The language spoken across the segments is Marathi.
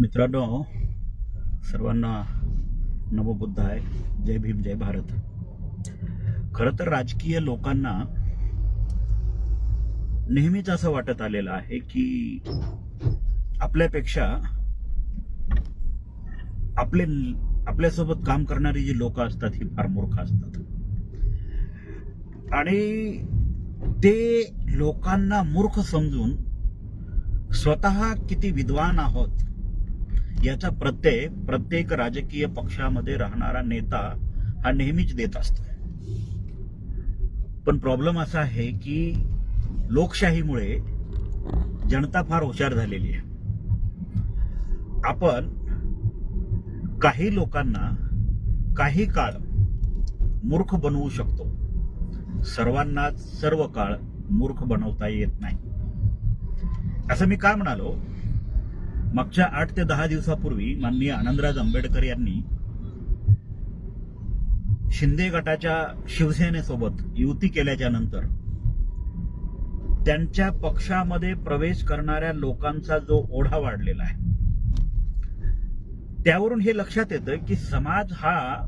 मित्रांनो सर्वांना नवबुद्ध आहे. जय भीम जय भारत. खरं तर राजकीय लोकांना नेहमीच असं वाटत आलेलं आहे की आपल्यापेक्षा आपले आपल्यासोबत काम करणारी जी लोक असतात ही फार मूर्ख असतात. आणि ते लोकांना मूर्ख समजून स्वतः किती विद्वान आहोत याचा प्रत्यय प्रत्येक राजकीय पक्षामध्ये राहणारा नेता हा नेहमीच देत असतो. पण प्रॉब्लेम असा आहे की लोकशाहीमुळे जनता फार हुशार झालेली आहे. आपण काही लोकांना काही काळ मूर्ख बनवू शकतो. सर्वांना सर्व काळ मूर्ख बनवता येत नाही. असं मी काय म्हणालो? मागच्या आठ ते दहा दिवसापूर्वी माननीय आनंदराज आंबेडकर यांनी शिंदे गटाच्या शिवसेनेसोबत युती केल्याच्यानंतर त्यांच्या पक्षामध्ये प्रवेश करणाऱ्या लोकांचा जो ओढा वाढलेला आहे त्यावरून हे लक्षात येतं की समाज हा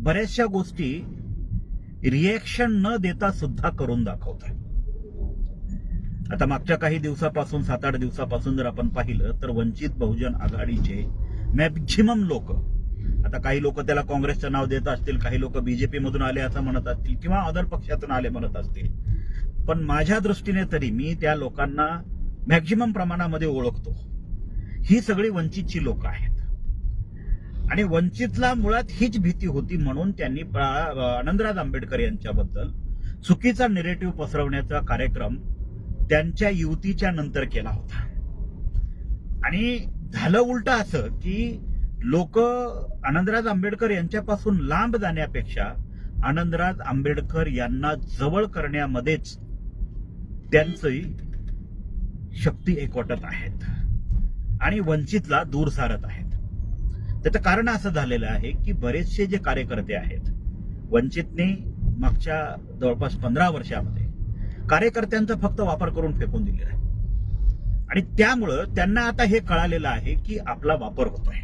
बऱ्याचशा गोष्टी रिएक्शन न देता सुद्धा करून दाखवतोय. आता मागच्या काही दिवसापासून सात आठ दिवसापासून जर आपण पाहिलं तर वंचित बहुजन आघाडीचे मॅक्झिमम लोक आता काही लोक त्याला काँग्रेसचं नाव देत असतील काही लोक बीजेपी मधून आले असं म्हणत असतील किंवा अदर पक्षातून आले म्हणत असतील. पण माझ्या दृष्टीने तरी मी त्या लोकांना मॅक्झिमम प्रमाणामध्ये ओळखतो. ही सगळी वंचितची लोक आहेत. आणि वंचितला मुळात हीच भीती होती म्हणून त्यांनी आनंदराज आंबेडकर यांच्याबद्दल चुकीचा निरेटिव्ह पसरवण्याचा कार्यक्रम त्यांच्या युतीच्या नंतर केला होता. आणि झालं उलट असं की लोक आनंदराज आंबेडकर यांच्यापासून लांब जाण्यापेक्षा आनंदराज आंबेडकर यांना जवळ करण्यामध्येच त्यांची शक्ती एकवटत आहेत. आणि वंचितला दूर सारत आहेत. त्याचं कारण असं झालेलं आहे की बरेचसे जे कार्यकर्ते आहेत वंचितने मागच्या जवळपास पंधरा वर्षामध्ये कार्यकर्त्यांचा फक्त वापर करून फेकून दिलेला आहे. आणि त्यामुळं त्यांना आता हे कळालेलं आहे की आपला वापर होतोय.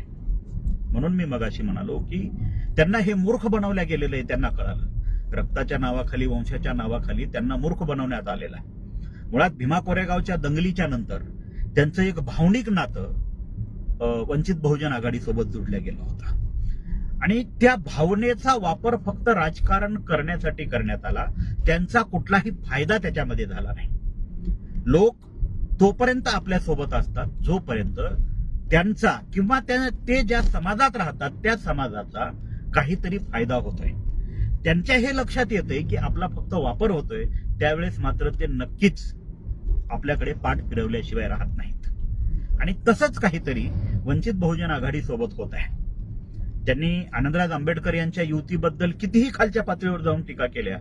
म्हणून मी मगाशी म्हणालो की त्यांना हे मूर्ख बनवल्या गेलेलं आहे त्यांना कळालं. रक्ताच्या नावाखाली वंशाच्या नावाखाली त्यांना मूर्ख बनवण्यात आलेलं आहे. मुळात भीमा कोरेगावच्या दंगलीच्या नंतर त्यांचं एक भावनिक नातं वंचित बहुजन आघाडीसोबत जुडलं गेलं होतं. आणि त्या भावनेचा वापर फक्त राजकारण करण्यासाठी करण्यात आला. त्यांचा कुठलाही फायदा त्याच्यामध्ये झाला नाही. लोक तोपर्यंत आपल्यासोबत असतात जोपर्यंत त्यांचा किंवा त्या- ते ज्या समाजात राहतात त्या समाजाचा काहीतरी फायदा होतोय. त्यांच्या हे लक्षात येतंय की आपला फक्त वापर होतोय त्यावेळेस मात्र ते नक्कीच आपल्याकडे पाठ फिरवल्याशिवाय राहत नाहीत. आणि तसंच काहीतरी वंचित बहुजन आघाडी सोबत होत आहे. त्यांनी आनंदराज आंबेडकर यांच्या युतीबद्दल कितीही खालच्या पातळीवर जाऊन टीका केल्या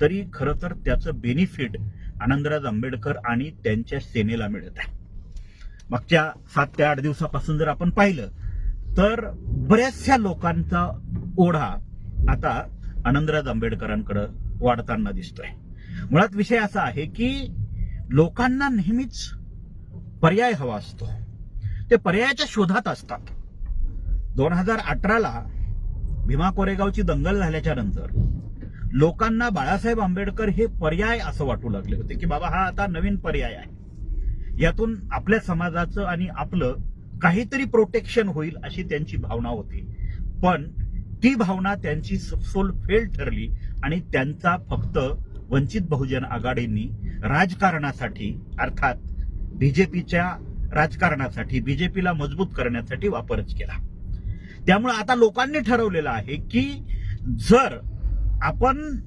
तरी खरं तर त्याचं बेनिफिट आनंदराज आंबेडकर आणि त्यांच्या सेनेला मिळत आहे. मागच्या सात ते आठ दिवसापासून जर आपण पाहिलं तर बऱ्याचशा लोकांचा ओढा आता आनंदराज आंबेडकरांकडे वाढताना दिसतोय. मुळात विषय असा आहे की लोकांना नेहमीच पर्याय हवा असतो. ते पर्यायाच्या शोधात असतात. दोन हजार अठराला भीमा कोरेगावची दंगल झाल्याच्यानंतर लोकांना बाळासाहेब आंबेडकर हे पर्याय असं वाटू लागले होते की बाबा हा आता नवीन पर्याय आहे. यातून आपल्या समाजाचं आणि आपलं काहीतरी प्रोटेक्शन होईल अशी त्यांची भावना होती. पण ती भावना त्यांची सोल फेल ठरली आणि त्यांचा फक्त वंचित बहुजन आघाडींनी राजकारणासाठी अर्थात बीजेपीच्या राजकारणासाठी बीजेपीला मजबूत करण्यासाठी वापरच केला. त्यामुळे आता लोकांनी ठरवलेलं आहे की जर आपण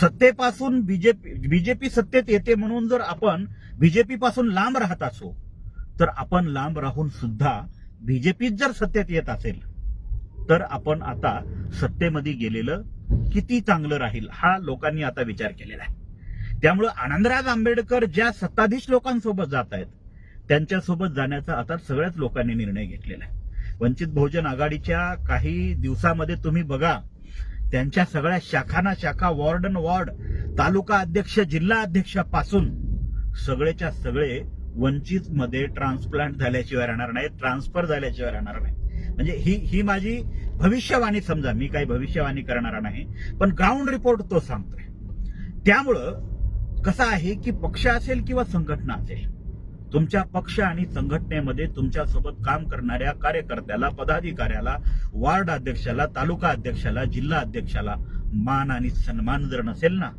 सत्तेपासून बीजेपी बीजेपी सत्तेत येते म्हणून जर आपण बीजेपी पासून लांब राहत असो तर आपण लांब राहून सुद्धा बीजेपीत जर सत्तेत येत असेल तर आपण आता सत्तेमध्ये गेलेलं किती चांगलं राहील हा लोकांनी आता विचार केलेला आहे. त्यामुळं आनंदराज आंबेडकर ज्या सत्ताधीश लोकांसोबत जात आहेत त्यांच्यासोबत जाण्याचा आता सगळ्याच लोकांनी निर्णय घेतलेला आहे. वंचित बहुजन आघाडीच्या काही दिवसामध्ये तुम्ही बघा त्यांच्या सगळ्या शाखाना शाखा वॉर्डन वॉर्ड तालुका अध्यक्ष जिल्हा अध्यक्षापासून सगळेच्या सगळे वंचित मध्ये ट्रान्सप्लांट झाल्याशिवाय राहणार नाही ट्रान्सफर झाल्याशिवाय राहणार नाही म्हणजे ही ही माझी भविष्यवाणी समजा मी काही भविष्यवाणी करणार नाही पण ग्राउंड रिपोर्ट तो सांगतोय. त्यामुळं कसं आहे की पक्ष असेल किंवा संघटना असेल तुमच्या पक्ष आणि संघटनेमध्ये तुमच्यासोबत काम करणाऱ्या कार्यकर्त्याला पदाधिकाऱ्याला वार्ड अध्यक्षाला तालुका अध्यक्षाला जिल्हा अध्यक्षाला मान आणि सन्मान जर नसेल ना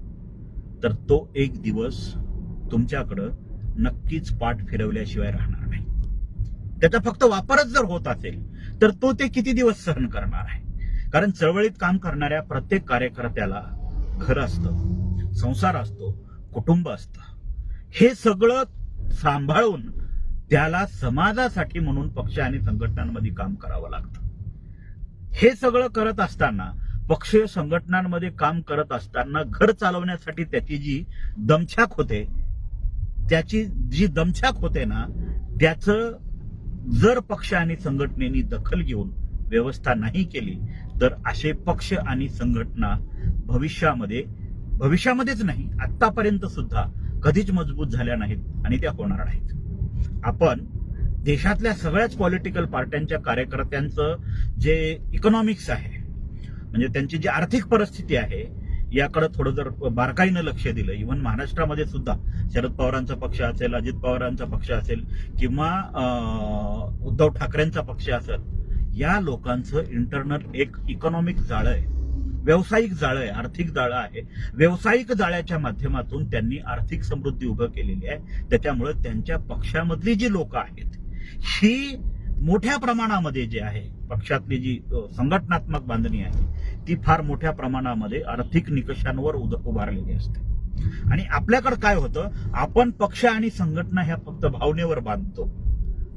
तर तो एक दिवस तुमच्याकडं नक्कीच पाठ फिरवल्याशिवाय राहणार नाही. त्याचा फक्त वापरच जर होत असेल तर तो ते किती दिवस सहन करणार आहे? कारण चळवळीत काम करणाऱ्या प्रत्येक कार्यकर्त्याला घर असतं संसार असतो कुटुंब असतं. हे सगळं सांभाळून त्याला समाजासाठी म्हणून पक्ष आणि संघटनांमध्ये काम करावं लागतं. हे सगळं करत असताना पक्ष संघटनांमध्ये काम करत असताना घर चालवण्यासाठी त्याची जी दमछाक होते त्याची जी दमछाक होते ना त्याचं जर पक्ष आणि संघटनेनी दखल घेऊन व्यवस्था नाही केली तर असे पक्ष आणि संघटना भविष्यामध्ये भविष्यामध्येच नाही आतापर्यंत सुद्धा कधीच मजबूत झाल्या नाहीत आणि त्या होणार नाहीत. आपण देशातल्या सगळ्याच पॉलिटिकल पार्ट्यांच्या कार्यकर्त्यांचं जे इकॉनॉमिक्स आहे म्हणजे त्यांची जी आर्थिक परिस्थिती आहे याकडे थोडं जर बारकाईनं लक्ष दिलं इव्हन महाराष्ट्रामध्ये सुद्धा शरद पवारांचा पक्ष असेल अजित पवारांचा पक्ष असेल किंवा उद्धव ठाकरेंचा पक्ष असेल या लोकांचं इंटरनल एक इकॉनॉमिक जाळं आहे. व्यावसायिक जाळं आहे आर्थिक जाळं आहे. व्यावसायिक जाळ्याच्या माध्यमातून त्यांनी आर्थिक समृद्धी उभं केलेली आहे. त्याच्यामुळे त्यांच्या पक्षामधली जी लोक आहेत ही मोठ्या प्रमाणामध्ये जे आहे पक्षातली जी संघटनात्मक बांधणी आहे ती फार मोठ्या प्रमाणामध्ये आर्थिक निकषांवर उद- उभारलेली असते. आणि आपल्याकडे काय होतं आपण पक्ष आणि संघटना ह्या फक्त भावनेवर बांधतो.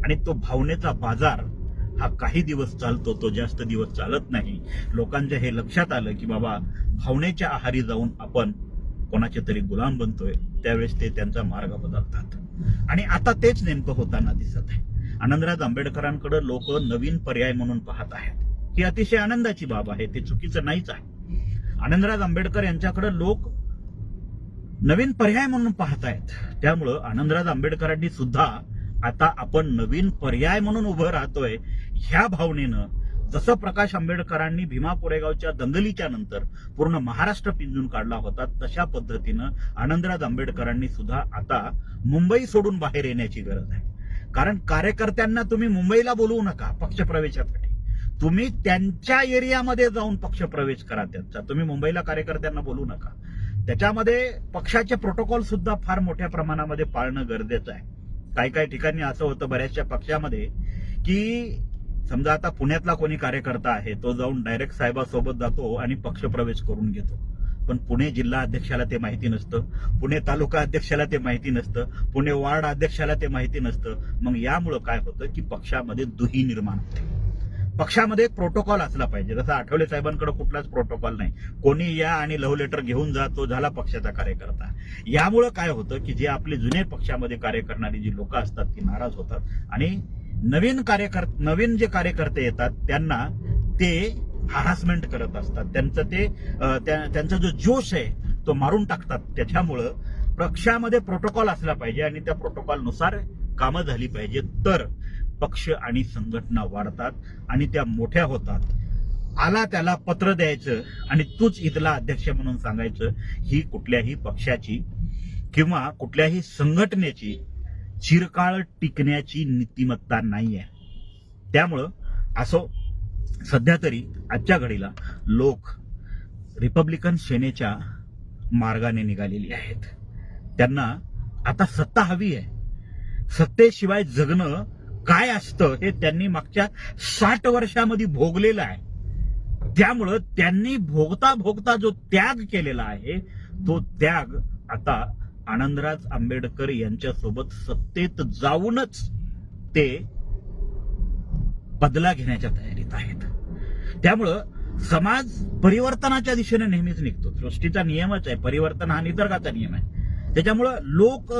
आणि तो भावनेचा बाजार हा काही दिवस चालतो तो जास्त दिवस चालत नाही. लोकांच्या हे लक्षात आलं की बाबा भावनेच्या आहारी जाऊन आपण कोणाचे तरी गुलाम बनतोय त्यावेळेस ते त्यांचा मार्ग बदलतात. आणि आता तेच नेमकं होताना दिसत आहे. आनंदराज आंबेडकरांकडे लोक नवीन पर्याय म्हणून पाहत आहेत. ही अतिशय आनंदाची बाब आहे ते चुकीचं नाहीच आहे. आनंदराज आंबेडकर यांच्याकडे लोक नवीन पर्याय म्हणून पाहत आहेत. त्यामुळं आनंदराज आंबेडकरांनी सुद्धा आता आपण नवीन पर्याय म्हणून उभं राहतोय ह्या भावनेनं जसं प्रकाश आंबेडकरांनी भीमा कोरेगावच्या दंगलीच्या नंतर पूर्ण महाराष्ट्र पिंजून काढला होता तशा पद्धतीनं आनंदराज आंबेडकरांनी सुद्धा आता मुंबई सोडून बाहेर येण्याची गरज आहे. कारण कार्यकर्त्यांना तुम्ही मुंबईला बोलवू नका पक्षप्रवेशासाठी. तुम्ही त्यांच्या एरियामध्ये जाऊन पक्षप्रवेश करा त्यांचा. तुम्ही मुंबईला कार्यकर्त्यांना बोलू नका. त्याच्यामध्ये पक्षाचे प्रोटोकॉल सुद्धा फार मोठ्या प्रमाणामध्ये पाळणं गरजेचं आहे. काही काही ठिकाणी असं होतं बऱ्याचशा पक्षामध्ये की समजा आता पुण्यातला कोणी कार्यकर्ता आहे तो जाऊन डायरेक्ट साहेबासोबत जातो आणि पक्षप्रवेश करून घेतो. पण पुणे जिल्हा अध्यक्षाला ते माहिती नसतं पुणे तालुका अध्यक्षाला ते माहिती नसतं पुणे वार्ड अध्यक्षाला ते माहिती नसतं. मग यामुळं काय होतं की पक्षामध्ये दुही निर्माण होते. पक्षामध्ये एक प्रोटोकॉल असला पाहिजे. जसं आठवले साहेबांकडे कुठलाच प्रोटोकॉल नाही. कोणी या आणि लव्ह लेटर घेऊन जा तो झाला पक्षाचा कार्यकर्ता. यामुळं काय होतं की जे आपले जुने पक्षामध्ये कार्य करणारी जी लोक असतात ती नाराज होतात. आणि नवीन कार्यकर नवीन जे कार्यकर्ते येतात त्यांना ते हरासमेंट करत असतात. त्यांचं ते त्या- त्यांचा जो जोश आहे तो मारून टाकतात. त्याच्यामुळं पक्षामध्ये प्रोटोकॉल असला पाहिजे आणि त्या प्रोटोकॉलनुसार कामं झाली पाहिजे तर पक्ष आणि संघटना वाढतात आणि त्या मोठ्या होतात. आला त्याला पत्र द्यायचं आणि तूच इथला अध्यक्ष म्हणून सांगायचं ही कुठल्याही पक्षाची किंवा कुठल्याही संघटनेची चिरकाळ टिकण्याची नीतिमत्ता नाही आहे त्यामुळं असो सध्या तरी आजच्या घडीला लोक रिपब्लिकन सेनेच्या मार्गाने निघालेली आहेत. त्यांना आता सत्ता हवी आहे. सत्तेशिवाय जगणं काय असतं हे त्यांनी मागच्या साठ वर्षामध्ये भोगलेलं आहे. त्यामुळं त्यांनी भोगता भोगता जो त्याग केलेला आहे तो त्याग आता आनंदराज आंबेडकर यांच्यासोबत सत्तेत जाऊनच ते बदला घेण्याच्या तयारीत आहेत. त्यामुळं समाज परिवर्तनाच्या दिशेने नेहमीच निघतो. सृष्टीचा नियमच आहे परिवर्तन हा निसर्गाचा नियम आहे. त्याच्यामुळं लोक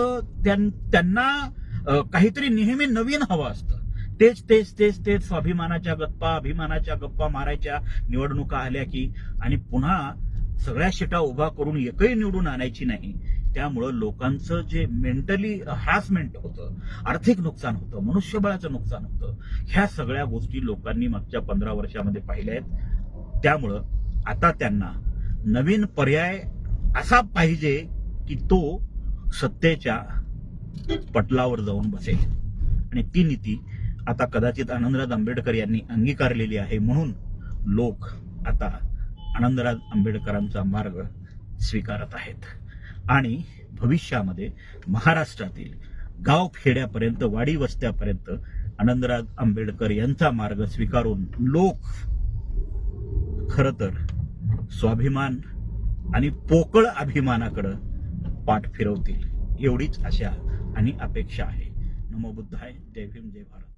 त्यां- त्यांना अ, काहीतरी नेहमी नवीन हवं असतं. तेच तेच तेच तेच स्वाभिमानाच्या गप्पा अभिमानाच्या गप्पा मारायच्या निवडणुका आल्या की आणि पुन्हा सगळ्या शिटा उभा करून एकही निवडून आणायची नाही. त्यामुळं लोकांचं जे मेंटली हॅसमेंट होतं आर्थिक नुकसान होतं मनुष्यबळाचं नुकसान होतं ह्या सगळ्या गोष्टी लोकांनी मागच्या पंधरा वर्षामध्ये पाहिल्या आहेत. त्यामुळं आता त्यांना नवीन पर्याय असा पाहिजे की तो सत्तेच्या पटलावर जाऊन बसेल आणि ती नीती आता कदाचित आनंदराज आंबेडकर यांनी अंगीकारलेली आहे म्हणून लोक आता आनंदराज आंबेडकरांचा मार्ग स्वीकारत आहेत. आणि भविष्यामध्ये महाराष्ट्रातील गाव खेड्यापर्यंत वाडी वस्त्यापर्यंत आनंदराज आंबेडकर यांचा मार्ग स्वीकारून लोक खर तर स्वाभिमान आणि पोकळ अभिमानाकडं पाठ फिरवतील. एवढीच आशा आणि अपेक्षा आहे. नमो बुद्धाय. जय भीम जय भारत.